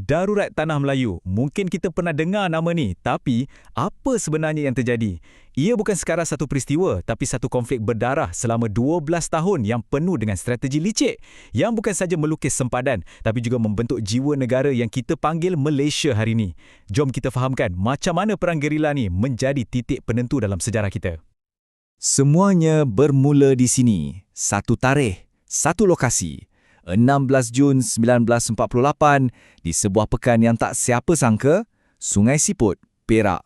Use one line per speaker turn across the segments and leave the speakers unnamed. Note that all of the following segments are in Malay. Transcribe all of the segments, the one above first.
Darurat Tanah Melayu. Mungkin kita pernah dengar nama ni, tapi apa sebenarnya yang terjadi? Ia bukan sekadar satu peristiwa, tapi satu konflik berdarah selama 12 tahun yang penuh dengan strategi licik yang bukan saja melukis sempadan, tapi juga membentuk jiwa negara yang kita panggil Malaysia hari ini. Jom kita fahamkan macam mana perang gerila ni menjadi titik penentu dalam sejarah kita.
Semuanya bermula di sini. Satu tarikh, satu lokasi. 16 Jun 1948 di sebuah pekan yang tak siapa sangka, Sungai Siput, Perak.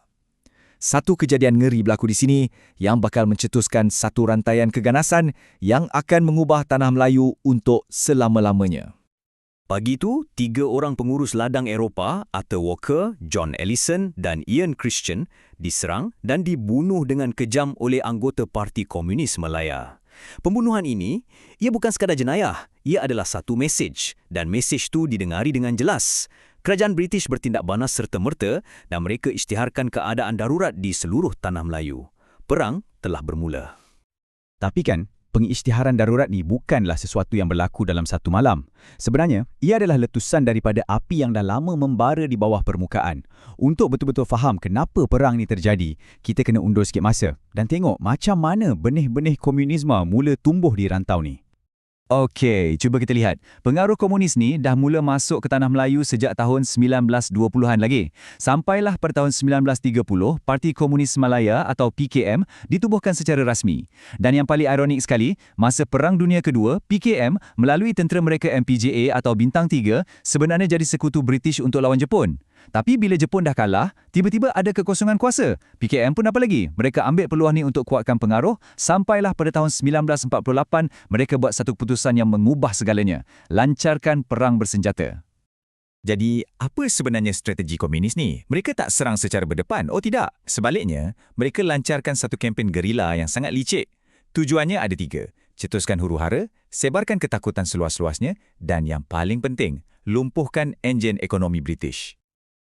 Satu kejadian ngeri berlaku di sini yang bakal mencetuskan satu rantaian keganasan yang akan mengubah tanah Melayu untuk selama-lamanya.
Pagi itu, tiga orang pengurus ladang Eropah, Arthur Walker, John Ellison dan Ian Christian diserang dan dibunuh dengan kejam oleh anggota Parti Komunis Malaya. Pembunuhan ini, ia bukan sekadar jenayah, ia adalah satu mesej dan mesej itu didengari dengan jelas. Kerajaan British bertindak banas serta-merta dan mereka isytiharkan keadaan darurat di seluruh tanah Melayu. Perang telah bermula.
Tapi kan, pengisytiharan darurat ni bukanlah sesuatu yang berlaku dalam satu malam. Sebenarnya, ia adalah letusan daripada api yang dah lama membara di bawah permukaan. Untuk betul-betul faham kenapa perang ni terjadi, kita kena undur sikit masa dan tengok macam mana benih-benih komunisme mula tumbuh di rantau ni. Okey, cuba kita lihat. Pengaruh komunis ni dah mula masuk ke tanah Melayu sejak tahun 1920-an lagi. Sampailah pada tahun 1930, Parti Komunis Malaya atau PKM ditubuhkan secara rasmi. Dan yang paling ironik sekali, masa Perang Dunia Kedua, PKM melalui tentera mereka MPJA atau Bintang 3 sebenarnya jadi sekutu British untuk lawan Jepun. Tapi bila Jepun dah kalah, tiba-tiba ada kekosongan kuasa. PKM pun apa lagi? Mereka ambil peluang ni untuk kuatkan pengaruh sampailah pada tahun 1948 mereka buat satu keputusan yang mengubah segalanya. Lancarkan perang bersenjata.
Jadi, apa sebenarnya strategi komunis ni? Mereka tak serang secara berdepan. Oh tidak. Sebaliknya, mereka lancarkan satu kempen gerila yang sangat licik. Tujuannya ada tiga. Cetuskan huru-hara, sebarkan ketakutan seluas-luasnya dan yang paling penting, lumpuhkan enjin ekonomi British.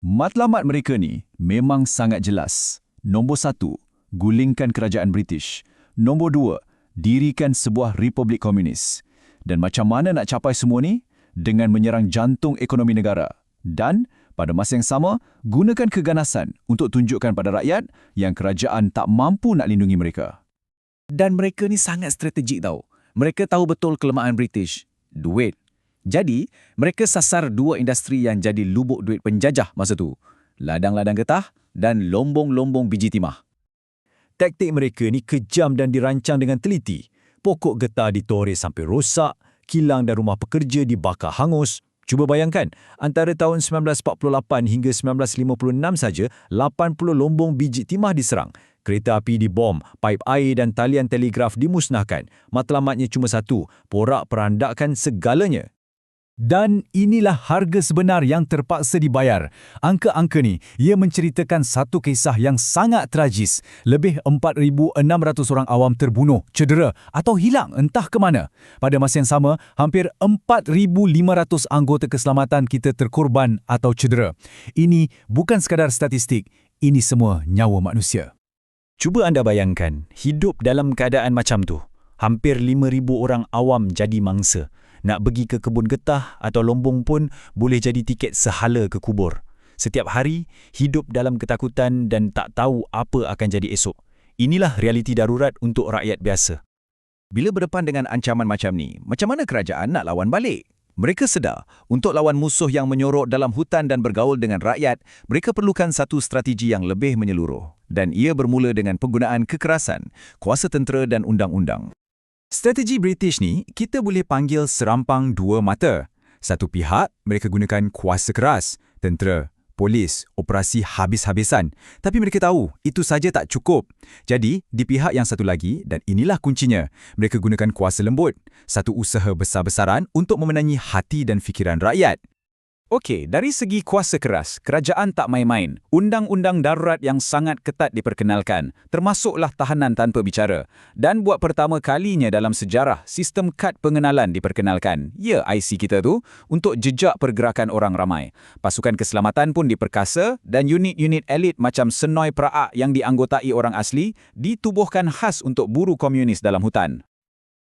Matlamat mereka ni memang sangat jelas. Nombor satu, gulingkan kerajaan British. Nombor dua, dirikan sebuah republik komunis. Dan macam mana nak capai semua ni? Dengan menyerang jantung ekonomi negara. Dan pada masa yang sama, gunakan keganasan untuk tunjukkan pada rakyat yang kerajaan tak mampu nak lindungi mereka. Dan mereka ni sangat strategik tau. Mereka tahu betul kelemahan British. Duit. Jadi, mereka sasar dua industri yang jadi lubuk duit penjajah masa tu. Ladang-ladang getah dan lombong-lombong biji timah.
Taktik mereka ni kejam dan dirancang dengan teliti. Pokok getah ditores sampai rosak, kilang dan rumah pekerja dibakar hangus. Cuba bayangkan, antara tahun 1948 hingga 1956 saja, 80 lombong biji timah diserang. Kereta api dibom, paip air dan talian telegraf dimusnahkan. Matlamatnya cuma satu, porak perandakan segalanya. Dan inilah harga sebenar yang terpaksa dibayar. Angka-angka ni, ia menceritakan satu kisah yang sangat tragis. Lebih 4,600 orang awam terbunuh, cedera atau hilang entah ke mana. Pada masa yang sama, hampir 4,500 anggota keselamatan kita terkorban atau cedera. Ini bukan sekadar statistik, ini semua nyawa manusia. Cuba anda bayangkan, hidup dalam keadaan macam tu. Hampir 5,000 orang awam jadi mangsa nak pergi ke kebun getah atau lombong pun boleh jadi tiket sehala ke kubur. Setiap hari, hidup dalam ketakutan dan tak tahu apa akan jadi esok. Inilah realiti darurat untuk rakyat biasa.
Bila berdepan dengan ancaman macam ni, macam mana kerajaan nak lawan balik? Mereka sedar, untuk lawan musuh yang menyorok dalam hutan dan bergaul dengan rakyat, mereka perlukan satu strategi yang lebih menyeluruh. Dan ia bermula dengan penggunaan kekerasan, kuasa tentera dan undang-undang. Strategi British ni kita boleh panggil serampang dua mata. Satu pihak, mereka gunakan kuasa keras, tentera, polis, operasi habis-habisan. Tapi mereka tahu, itu saja tak cukup. Jadi, di pihak yang satu lagi, dan inilah kuncinya, mereka gunakan kuasa lembut. Satu usaha besar-besaran untuk memenangi hati dan fikiran rakyat. Okey, dari segi kuasa keras, kerajaan tak main-main. Undang-undang darurat yang sangat ketat diperkenalkan, termasuklah tahanan tanpa bicara. Dan buat pertama kalinya dalam sejarah, sistem kad pengenalan diperkenalkan. Ya, IC kita tu, untuk jejak pergerakan orang ramai. Pasukan keselamatan pun diperkasa dan unit-unit elit macam Senoi Praak yang dianggotai orang asli ditubuhkan khas untuk buru komunis dalam hutan.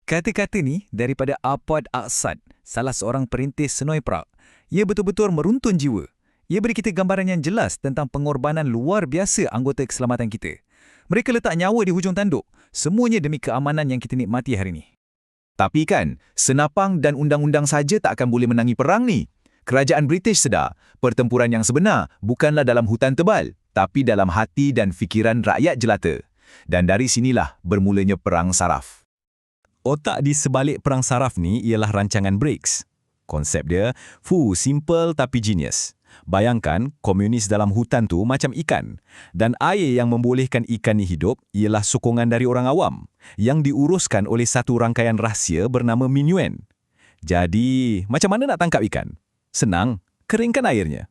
Kata-kata ni daripada Apod Aksad, salah seorang perintis Senoi Prague. Ia betul-betul meruntun jiwa. Ia beri kita gambaran yang jelas tentang pengorbanan luar biasa anggota keselamatan kita. Mereka letak nyawa di hujung tanduk, semuanya demi keamanan yang kita nikmati hari ini.
Tapi kan, senapang dan undang-undang saja tak akan boleh menangi perang ni. Kerajaan British sedar, pertempuran yang sebenar bukanlah dalam hutan tebal, tapi dalam hati dan fikiran rakyat jelata. Dan dari sinilah bermulanya Perang Saraf.
Otak di sebalik Perang Saraf ni ialah rancangan BRICS. Konsep dia, fu, simple tapi genius. Bayangkan, komunis dalam hutan tu macam ikan. Dan air yang membolehkan ikan ni hidup ialah sokongan dari orang awam yang diuruskan oleh satu rangkaian rahsia bernama Minyuen. Jadi, macam mana nak tangkap ikan? Senang, keringkan airnya.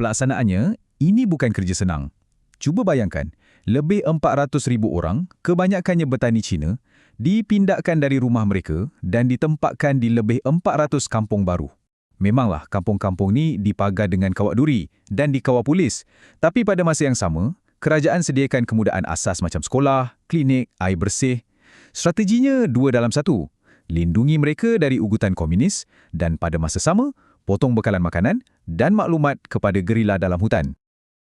Pelaksanaannya, ini bukan kerja senang. Cuba bayangkan, lebih 400,000 orang, kebanyakannya bertani Cina, dipindahkan dari rumah mereka dan ditempatkan di lebih 400 kampung baru. Memanglah kampung-kampung ni dipagar dengan kawat duri dan dikawal polis. Tapi pada masa yang sama, kerajaan sediakan kemudahan asas macam sekolah, klinik, air bersih. Strateginya dua dalam satu. Lindungi mereka dari ugutan komunis dan pada masa sama, potong bekalan makanan dan maklumat kepada gerila dalam hutan.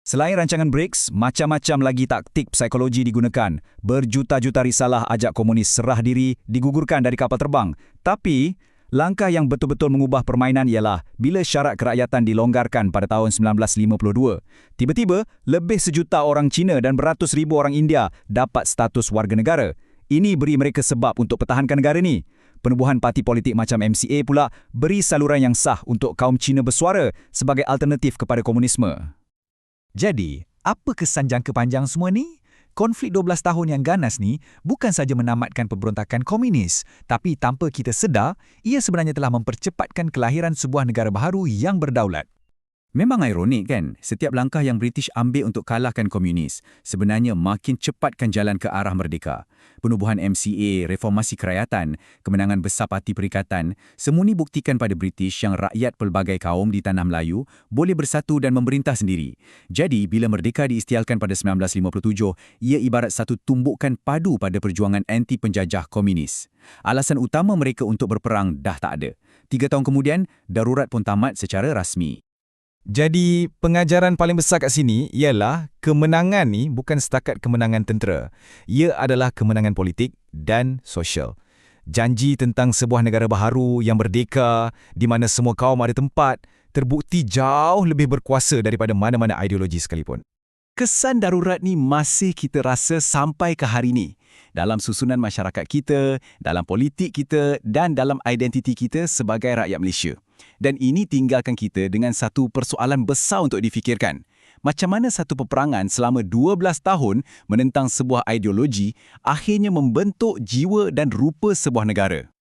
Selain rancangan BRICS, macam-macam lagi taktik psikologi digunakan. Berjuta-juta risalah ajak komunis serah diri digugurkan dari kapal terbang. Tapi, Langkah yang betul-betul mengubah permainan ialah bila syarat kerakyatan dilonggarkan pada tahun 1952. Tiba-tiba, lebih sejuta orang Cina dan beratus ribu orang India dapat status warga negara. Ini beri mereka sebab untuk pertahankan negara ini. Penubuhan parti politik macam MCA pula beri saluran yang sah untuk kaum Cina bersuara sebagai alternatif kepada komunisme. Jadi, apa kesan jangka panjang semua ni? konflik 12 tahun yang ganas ni bukan saja menamatkan pemberontakan komunis, tapi tanpa kita sedar, ia sebenarnya telah mempercepatkan kelahiran sebuah negara baharu yang berdaulat. Memang ironik kan, setiap langkah yang British ambil untuk kalahkan komunis sebenarnya makin cepatkan jalan ke arah merdeka. Penubuhan MCA, reformasi kerajaan, kemenangan besar parti perikatan, semua ini buktikan pada British yang rakyat pelbagai kaum di Tanah Melayu boleh bersatu dan memerintah sendiri. Jadi, bila merdeka diistialkan pada 1957, ia ibarat satu tumbukan padu pada perjuangan anti penjajah komunis. Alasan utama mereka untuk berperang dah tak ada. Tiga tahun kemudian, darurat pun tamat secara rasmi. Jadi, pengajaran paling besar kat sini ialah kemenangan ni bukan setakat kemenangan tentera. Ia adalah kemenangan politik dan sosial. Janji tentang sebuah negara baharu yang merdeka, di mana semua kaum ada tempat, terbukti jauh lebih berkuasa daripada mana-mana ideologi sekalipun. Kesan darurat ni masih kita rasa sampai ke hari ini dalam susunan masyarakat kita, dalam politik kita dan dalam identiti kita sebagai rakyat Malaysia. Dan ini tinggalkan kita dengan satu persoalan besar untuk difikirkan. Macam mana satu peperangan selama 12 tahun menentang sebuah ideologi akhirnya membentuk jiwa dan rupa sebuah negara?